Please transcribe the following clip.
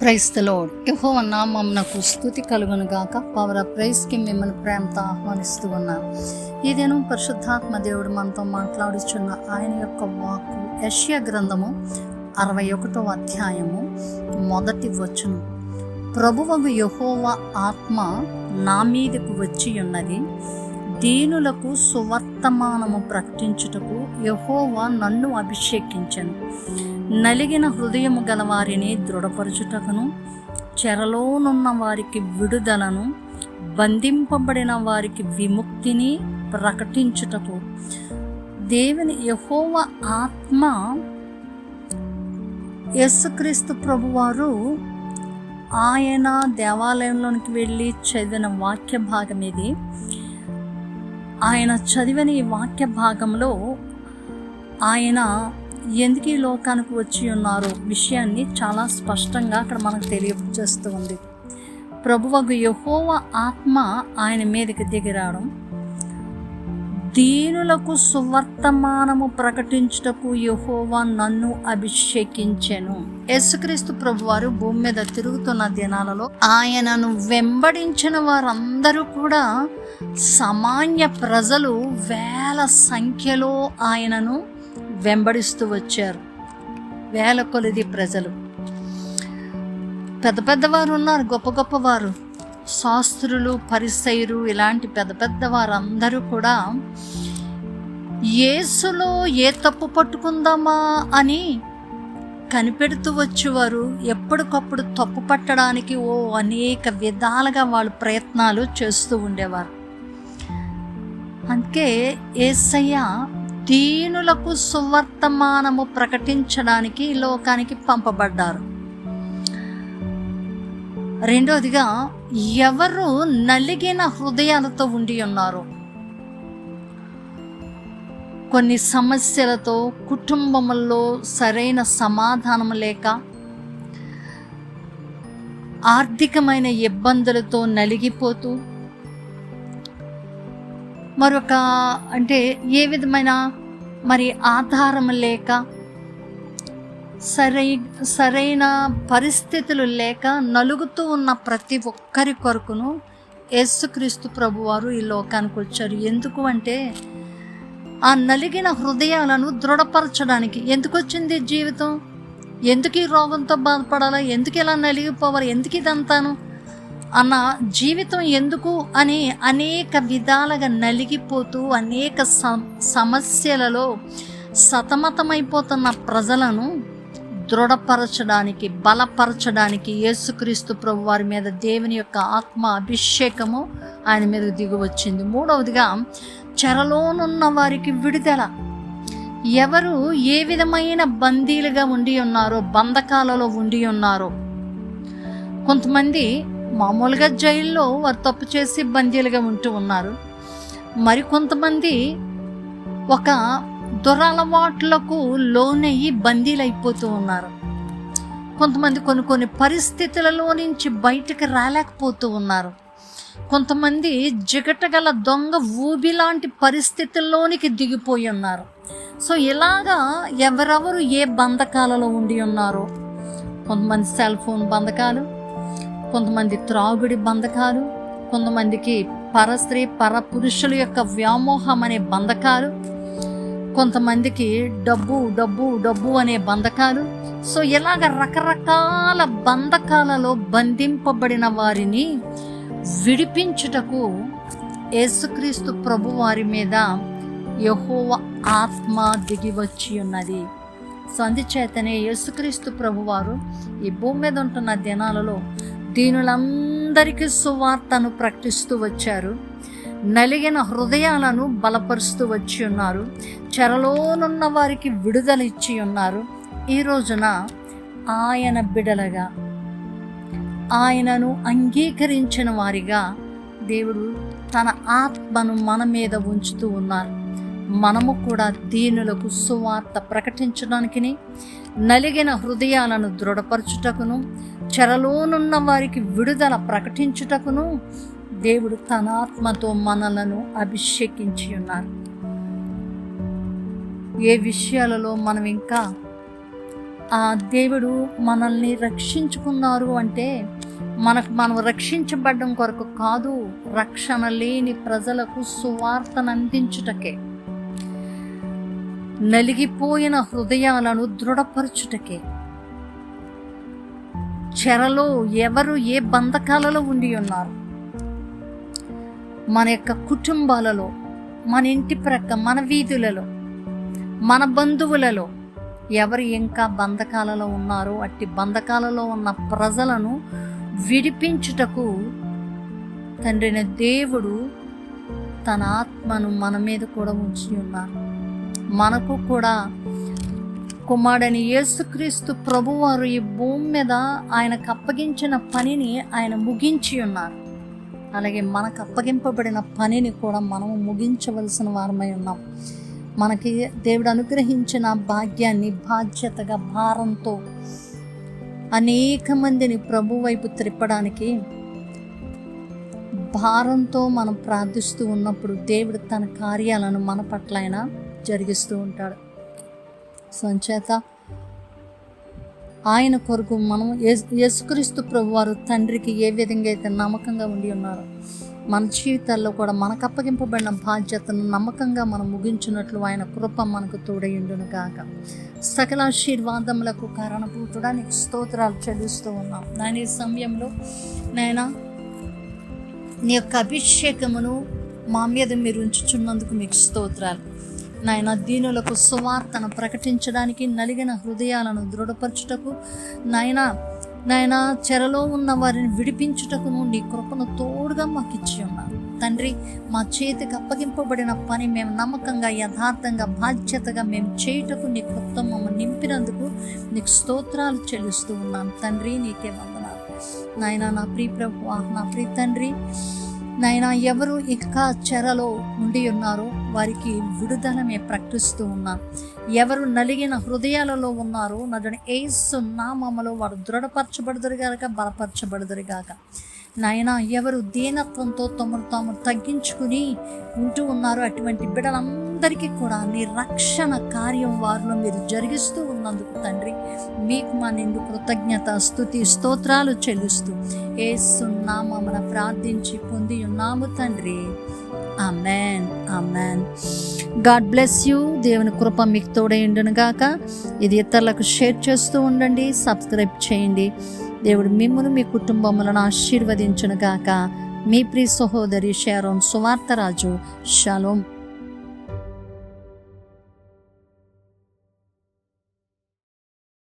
క్రైస్తలోడ్ యహో నామమునకు స్థుతి కలుగును గాక పవర్ ప్రైస్కి మిమ్మల్ని ప్రేమతో ఆహ్వానిస్తూ ఉన్నాను ఈ దినం పరిశుద్ధాత్మ దేవుడు మనతో మాట్లాడుచున్న ఆయన యొక్క వాక్కు యష్యా గ్రంథము అరవై ఒకటో అధ్యాయము మొదటి వచనం. ప్రభువగు యహోవ ఆత్మ నా మీదకు వచ్చి ఉన్నది దీనులకు సువర్తమానము ప్రకటించుటకు యహోవా నన్ను అభిషేకించను. నలిగిన హృదయము గలవారిని దృఢపరచుటకును చెరలోనున్న వారికి విడుదలను బంధింపబడిన వారికి విముక్తిని ప్రకటించుటకు. దేవుని యహోవ ఆత్మ యేసుక్రీస్తు ప్రభువారు ఆయన దేవాలయంలోనికి వెళ్ళి చదివిన వాక్య భాగం ఇది. ఆయన చదివిన ఈ వాక్య భాగంలో ఆయన ఎందుకు ఈ లోకానికి వచ్చి ఉన్నారో విషయాన్ని చాలా స్పష్టంగా అక్కడ మనకు తెలియజేస్తూ ఉంది. ప్రభువకు యహోవ ఆత్మ ఆయన మీదకి దిగిరావడం దీనులకు సువర్తమానము ప్రకటించుటకు యహోవా నన్ను అభిషేకించెను. యేసుక్రీస్తు ప్రభువారు భూమి మీద తిరుగుతున్న దినాలలో ఆయనను వెంబడించిన వారందరూ కూడా సామాన్య ప్రజలు వేల సంఖ్యలో ఆయనను వెంబడిస్తూ వచ్చారు. వేల కొలిది ప్రజలు. పెద్ద పెద్దవారు ఉన్నారు గొప్ప గొప్పవారు. శాస్త్రులు పరిసైరు ఇలాంటి పెద్ద పెద్ద వారందరూ కూడా యేసులో ఏ తప్పు పట్టుకుందామా అని కనిపెడుతూ వచ్చేవారు. ఎప్పటికప్పుడు తప్పు పట్టడానికి ఓ అనేక విధాలుగా వాళ్ళు ప్రయత్నాలు చేస్తూ ఉండేవారు. అందుకే ఏసయ్య దీనులకు సువర్తమానము ప్రకటించడానికి లోకానికి పంపబడ్డారు. రెండోదిగా ఎవరు నలిగిన హృదయాలతో ఉండి ఉన్నారు? కొన్ని సమస్యలతో కుటుంబంలో సరైన సమాధానం లేక ఆర్థికమైన ఇబ్బందులతో నలిగిపోతూ మరొక అంటే ఏ విధమైన మరి ఆధారం లేక సరై సరైన పరిస్థితులు లేక నలుగుతూ ఉన్న ప్రతి ఒక్కరి కొరకును యేసుక్రీస్తు ప్రభువారు ఈ లోకానికి వచ్చారు. ఎందుకు అంటే ఆ నలిగిన హృదయాలను దృఢపరచడానికి ఎందుకు వచ్చింది జీవితం? ఎందుకు ఈ రోగంతో బాధపడాలా? ఎందుకు ఇలా నలిగిపోవాలి? ఎందుకు ఇదంతాను? అన్న జీవితం ఎందుకు అని అనేక విధాలుగా నలిగిపోతూ అనేక సమస్యలలో సతమతమైపోతున్న ప్రజలను దృఢపరచడానికి బలపరచడానికి యేసుక్రీస్తు ప్రభు వారి మీద దేవుని యొక్క ఆత్మ అభిషేకము ఆయన మీద దిగువచ్చింది. మూడవదిగా చెరలోనున్న వారికి విడుదల. ఎవరు ఏ విధమైన బందీలుగా ఉండి ఉన్నారో బంధకాలలో ఉండి ఉన్నారో. కొంతమంది మామూలుగా జైల్లో వారు తప్పు చేసి బందీలుగా ఉంటూ ఉన్నారు. మరి కొంతమంది ఒక దురలవాట్లకు లోనయ్యి బందీలు అయిపోతూ ఉన్నారు. కొంతమంది కొన్ని కొన్ని పరిస్థితులలో నుంచి బయటకు రాలేకపోతూ ఉన్నారు. కొంతమంది జిగటగల దొంగ ఊబి లాంటి పరిస్థితుల్లోనికి దిగిపోయి ఉన్నారు. సో ఇలాగా ఎవరెవరు ఏ బంధకాలలో ఉండి ఉన్నారో? కొంతమంది సెల్ ఫోన్ బంధకాలు కొంతమంది త్రాగుడి బంధకాలు కొంతమందికి పరస్త్రీ పర పురుషుల యొక్క వ్యామోహం అనే బంధకాలు కొంతమందికి డబ్బు డబ్బు డబ్బు అనే బంధకాలు. సో ఇలాగ రకరకాల బంధకాలలో బంధింపబడిన వారిని విడిపించుటకు యేసుక్రీస్తు ప్రభు వారి మీద యహోవ ఆత్మ దిగి వచ్చి ఉన్నది. సో అందుచేతనే యేసుక్రీస్తు ప్రభువారు ఈ భూమి మీద ఉంటున్న దినాలలో దీనులందరికీ సువార్తను ప్రకటిస్తూ వచ్చారు. నలిగిన హృదయాలను బలపరుస్తూ వచ్చి ఉన్నారు. చెరలోనున్న వారికి విడుదల ఇచ్చి ఉన్నారు. ఈ రోజున ఆయన బిడలగా ఆయనను అంగీకరించిన వారిగా దేవుడు తన ఆత్మను మన మీద ఉంచుతూ ఉన్నారు. మనము కూడా దీనులకు సువార్త ప్రకటించడానికి నలిగిన హృదయాలను దృఢపరచుటకును చెరలోనున్న వారికి విడుదల ప్రకటించుటకును దేవుడు తన ఆత్మతో మనలను అభిషేకించి ఉన్నారు. ఏ విషయాలలో మనం ఇంకా ఆ దేవుడు మనల్ని రక్షించుకున్నారు అంటే మనకు మనం రక్షించబడడం కొరకు కాదు రక్షణ లేని ప్రజలకు సువార్తను అందించుటకే నలిగిపోయిన హృదయాలను దృఢపరచుటకే. చెరలో ఎవరు ఏ బంధకాలలో ఉండి ఉన్నారు? మన యొక్క కుటుంబాలలో మన ఇంటి ప్రక్క మన వీధులలో మన బంధువులలో ఎవరు ఇంకా బంధకాలలో ఉన్నారో అట్టి బంధకాలలో ఉన్న ప్రజలను విడిపించుటకు తండ్రిన దేవుడు తన ఆత్మను మన మీద కూడా ఉంచి ఉన్నారు. మనకు కూడా కుమారుడని యేసుక్రీస్తు ప్రభువారు ఈ భూమి మీద ఆయనకు అప్పగించిన పనిని ఆయన ముగించి ఉన్నారు. అలాగే మనకు అప్పగింపబడిన పనిని కూడా మనము ముగించవలసిన వారమై ఉన్నాం. మనకి దేవుడు అనుగ్రహించిన భాగ్యాన్ని బాధ్యతగా భారంతో అనేక మందిని ప్రభు వైపు త్రిప్పడానికి భారంతో మనం ప్రార్థిస్తూ ఉన్నప్పుడు దేవుడు తన కార్యాలను మన పట్ల ఆయన జరిగిస్తూ ఉంటాడు. సంచేత ఆయన కొరకు మనం యేసుక్రీస్తు ప్రభు వారు తండ్రికి ఏ విధంగా అయితే నమ్మకంగా ఉండి ఉన్నారో మన జీవితాల్లో కూడా మనకు అప్పగింపబడిన బాధ్యతను నమ్మకంగా మనం ముగించినట్లు ఆయన కృప మనకు తోడయుండును కాక సకల ఆశీర్వాదములకు కారణభూతుడా నీకు స్తోత్రాలు చెల్లిస్తూ ఉన్నాం. దాని ఈ సమయంలో నాయన నీ యొక్క అభిషేకమును మా మీద మీరు ఉంచుచున్నందుకు మీకు స్తోత్రాలు. నాయన దీనులకు సువార్తను ప్రకటించడానికి నలిగిన హృదయాలను దృఢపరచుటకు నాయన నాయన చెరలో ఉన్న వారిని విడిపించుటకును నీ కృపను తోడుగా మాకు ఇచ్చి ఉన్నారు తండ్రి మా చేతికి అప్పగింపబడిన పని మేము నమ్మకంగా యథార్థంగా బాధ్యతగా మేము చేయుటకు నీ కొత్త మమ్మల్ని నింపినందుకు నీకు స్తోత్రాలు చెల్లిస్తూ ఉన్నాను తండ్రి నీకే వందనాలు. నాయన నా ప్రియ ప్రభు నా ప్రియ తండ్రి నాయన ఎవరు ఇంకా చెరలో ఉండి ఉన్నారో వారికి విడుదల మేము ప్రకటిస్తూ ఉన్నాం. ఎవరు నలిగిన హృదయాలలో ఉన్నారో నదుని ఏసు నామములో వారు దృఢపరచబడదురు గాక బలపరచబడదురు గాక. నాయన ఎవరు దీనత్వంతో తమను తాము తగ్గించుకుని ఉంటూ ఉన్నారో అటువంటి బిడ్డలందరికీ కూడా నీ రక్షణ కార్యం వారిలో మీరు జరిగిస్తూ ఉన్నందుకు తండ్రి మీకు మా నిండు కృతజ్ఞత స్థుతి స్తోత్రాలు చెల్లిస్తూ ఏసునామమున ప్రార్థించి పొంది ఉన్నాము తండ్రి. Amen amen God bless you దేవుని కృప మీకు తోడైండును గాక. ఇది ఇతరులకు షేర్ చేస్తూ ఉండండి. సబ్స్క్రైబ్ చేయండి. దేవుడు మిమ్మల్ని మీ కుటుంబములను ఆశీర్వదించును గాక. మీ ప్రియ సహోదరి షారోన్ సువార్తరాజు షలోం